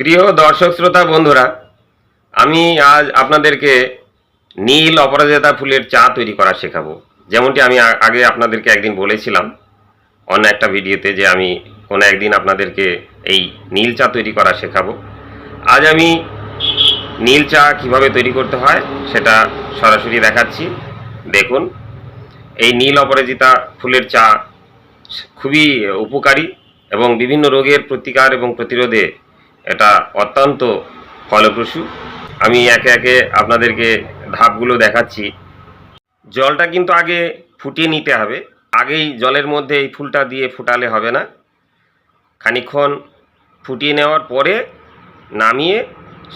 প্রিয় দর্শক শ্রোতা বন্ধুরা, আমি আজ আপনাদেরকে নীল অপরাজিতা ফুলের চা তৈরি করা শেখাবো। যেমনটি আমি আগে আপনাদেরকে একদিন বলেছিলাম অন্য একটা ভিডিওতে যে আমি কোনো একদিন আপনাদেরকে এই নীল চা তৈরি করা শেখাবো। আজ আমি নীল চা কীভাবে তৈরি করতে হয় সেটা সরাসরি দেখাচ্ছি। দেখুন, এই নীল অপরাজিতা ফুলের চা খুবই উপকারী এবং বিভিন্ন রোগের প্রতিকার এবং প্রতিরোধে এটা অত্যন্ত ফলপ্রসূ। আমি একে একে আপনাদেরকে ধাপগুলো দেখাচ্ছি। জলটা কিন্তু আগে ফুটিয়ে নিতে হবে। আগেই জলের মধ্যে এই ফুলটা দিয়ে ফুটালে হবে না। খানিক্ষণ ফুটিয়ে নেওয়ার পরে নামিয়ে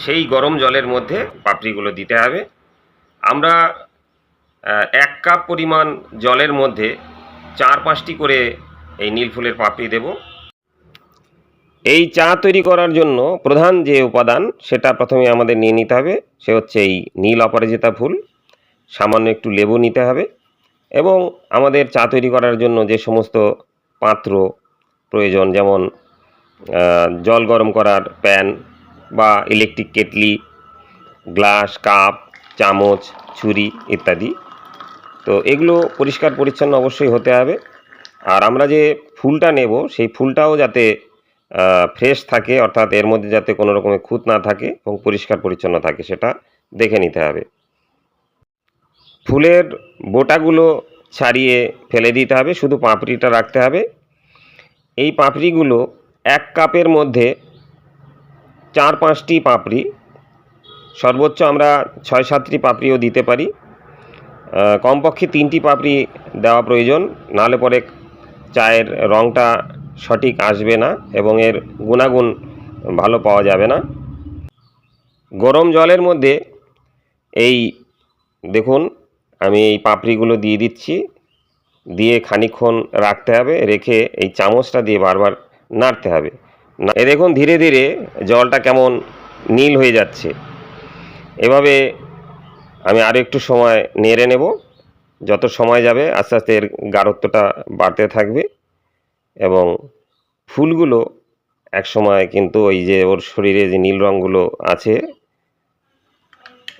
সেই গরম জলের মধ্যে পাপড়িগুলো দিতে হবে। আমরা এক কাপ পরিমাণ জলের মধ্যে চার পাঁচটি করে এই নীল ফুলের পাপড়ি দেব। এই চা তৈরি করার জন্য প্রধান যে উপাদান, সেটা প্রথমে আমাদের নিয়ে নিতে হবে। সে হচ্ছে এই নীল অপরাজিতা ফুল। সামান্য একটু লেবু নিতে হবে এবং আমাদের চা তৈরি করার জন্য যে সমস্ত পাত্র প্রয়োজন, যেমন জল গরম করার প্যান বা ইলেকট্রিক কেটলি, গ্লাস, কাপ, চামচ, ছুরি ইত্যাদি। তো এগুলো পরিষ্কার পরিচ্ছন্ন অবশ্যই হতে হবে। আর আমরা যে ফুলটা নেব, সেই ফুলটাও যাতে ফ্রেশ থাকে, অর্থাৎ এর মধ্যে যাতে কোনো রকমের খুঁত না থাকে এবং পরিষ্কার পরিচ্ছন্ন থাকে, সেটা দেখে নিতে হবে। ফুলের বোটাগুলো ছাড়িয়ে ফেলে দিতে হবে, শুধু পাপড়িটা রাখতে হবে। এই পাপড়িগুলো এক কাপের মধ্যে চার পাঁচটি পাপড়ি, সর্বোচ্চ আমরা ছয় সাতটি পাপড়িও দিতে পারি। কমপক্ষে তিনটি পাপড়ি দেওয়া প্রয়োজন, নাহলে পরে চায়ের রঙটা সঠিক আসবে না এবং এর গুণাগুণ ভালো পাওয়া যাবে না। গরম জলের মধ্যে এই দেখুন, আমি এই পাপড়িগুলো দিয়ে দিচ্ছি। দিয়ে খানিকক্ষণ রাখতে হবে, রেখে এই চামচটা দিয়ে বারবার নাড়তে হবে। এ দেখুন, ধীরে ধীরে জলটা কেমন নীল হয়ে যাচ্ছে। এভাবে আমি আরও একটু সময় নেড়ে নেব। যত সময় যাবে, আস্তে আস্তে এর গাঢ়ত্বটা বাড়তে থাকবে। এবং ফুলগুলো এক সময় কিন্তু ওই যে ওর শরীরে যে নীল রঙগুলো আছে,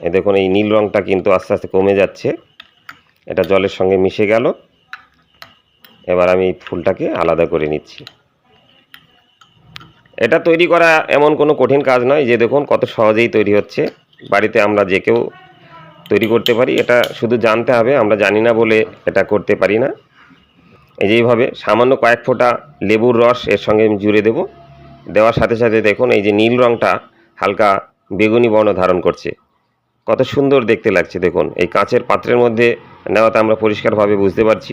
এ দেখুন এই নীল রঙটা কিন্তু আস্তে আস্তে কমে যাচ্ছে। এটা জলের সঙ্গে মিশে গেল। এবার আমি ফুলটাকে আলাদা করে নিচ্ছি। এটা তৈরি করা এমন কোনো কঠিন কাজ নয় যে দেখুন কত সহজেই তৈরি হচ্ছে। বাড়িতে আমরা যে কেউ তৈরি করতে পারি, এটা শুধু জানতে হবে, আমরা জানি না বলে এটা করতে পারি না। এই যেইভাবে সামান্য কয়েক ফোঁটা লেবুর রস এর সঙ্গে আমি জুড়ে দেব। দেওয়ার সাথে সাথে দেখুন এই যে নীল রঙটা হালকা বেগুনি বর্ণ ধারণ করছে। কত সুন্দর দেখতে লাগছে দেখুন। এই কাঁচের পাত্রের মধ্যে নেওয়াতে আমরা পরিষ্কারভাবে বুঝতে পারছি।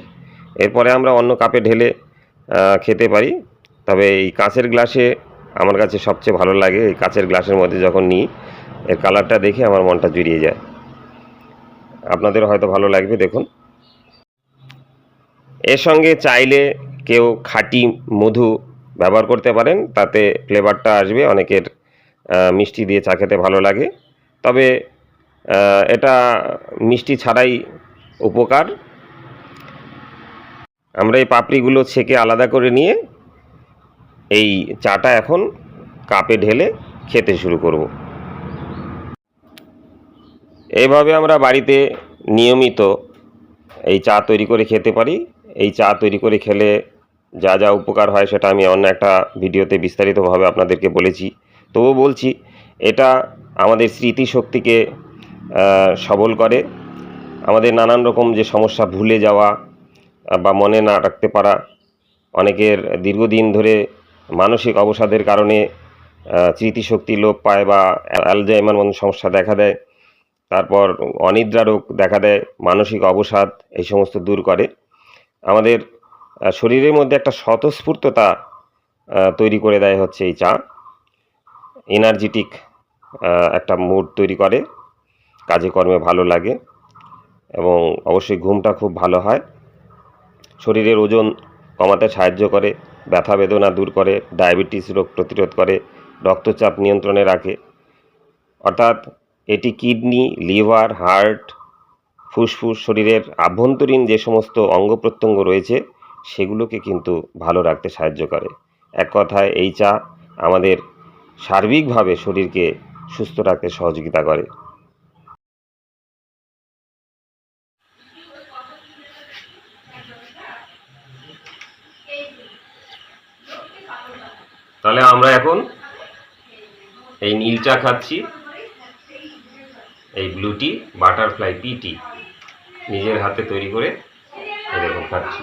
এরপরে আমরা অন্য কাপে ঢেলে খেতে পারি। তবে এই কাঁচের গ্লাসে আমার কাছে সবচেয়ে ভালো লাগে এই কাঁচের গ্লাসের মধ্যে যখন নিই, এর কালারটা দেখে আমার মনটা জুড়িয়ে যায়। আপনাদের হয়তো ভালো লাগবে দেখুন। এর সঙ্গে চাইলে কেউ খাঁটি মধু ব্যবহার করতে পারেন, তাতে ফ্লেভারটা আসবে, অনেকের মিষ্টি দিয়ে চা খেতে ভালো লাগে। তবে এটা মিষ্টি ছাড়াই উপকার। আমরা এই পাপড়িগুলো ছেঁকে আলাদা করে নিয়ে এই চাটা এখন কাপে ঢেলে খেতে শুরু করব। এইভাবে আমরা বাড়িতে নিয়মিত এই চা তৈরি করে খেতে পারি। এই চা তৈরি করে খেলে যা যা উপকার হয় সেটা আমি অন্য একটা ভিডিওতে বিস্তারিতভাবে আপনাদেরকে বলেছি। তবুও বলছি, এটা আমাদের স্মৃতিশক্তিকে সবল করে। আমাদের নানান রকম যে সমস্যা, ভুলে যাওয়া বা মনে না রাখতে পারা, অনেকের দীর্ঘদিন ধরে মানসিক অবসাদের কারণে স্মৃতিশক্তি লোপ পায় বা অ্যালজাইমার মতো সমস্যা দেখা দেয়। তারপর অনিদ্রা রোগ দেখা দেয়, মানসিক অবসাদ এই সমস্ত দূর করে। আমাদের শরীরের মধ্যে একটা স্বতঃস্ফূর্ততা তৈরি করে দেয় হচ্ছে এই চা। এনার্জেটিক একটা মুড তৈরি করে, কাজে কর্মে ভালো লাগে এবং অবশ্যই ঘুমটা খুব ভালো হয়। শরীরের ওজন কমাতে সাহায্য করে, ব্যথা বেদনা দূর করে, ডায়াবেটিস রোগ প্রতিরোধ করে, রক্তচাপ নিয়ন্ত্রণে রাখে। অর্থাৎ এটি কিডনি, লিভার, হার্ট ফুসফুস শরীরের আভ্যন্তরীণ যে সমস্ত অঙ্গ প্রত্যঙ্গ রয়েছে, সেগুলোকে কিন্তু ভালো রাখতে সাহায্য করে। এক কথায়, এই চা আমাদের সার্বিকভাবে শরীরকে সুস্থ রাখতে সহযোগিতা করে। তাহলে আমরা এখন এই নীল চা খাচ্ছি। এই ব্লুটি বাটারফ্লাই পিটি নিজের হাতে তৈরি করে এরকম খাচ্ছি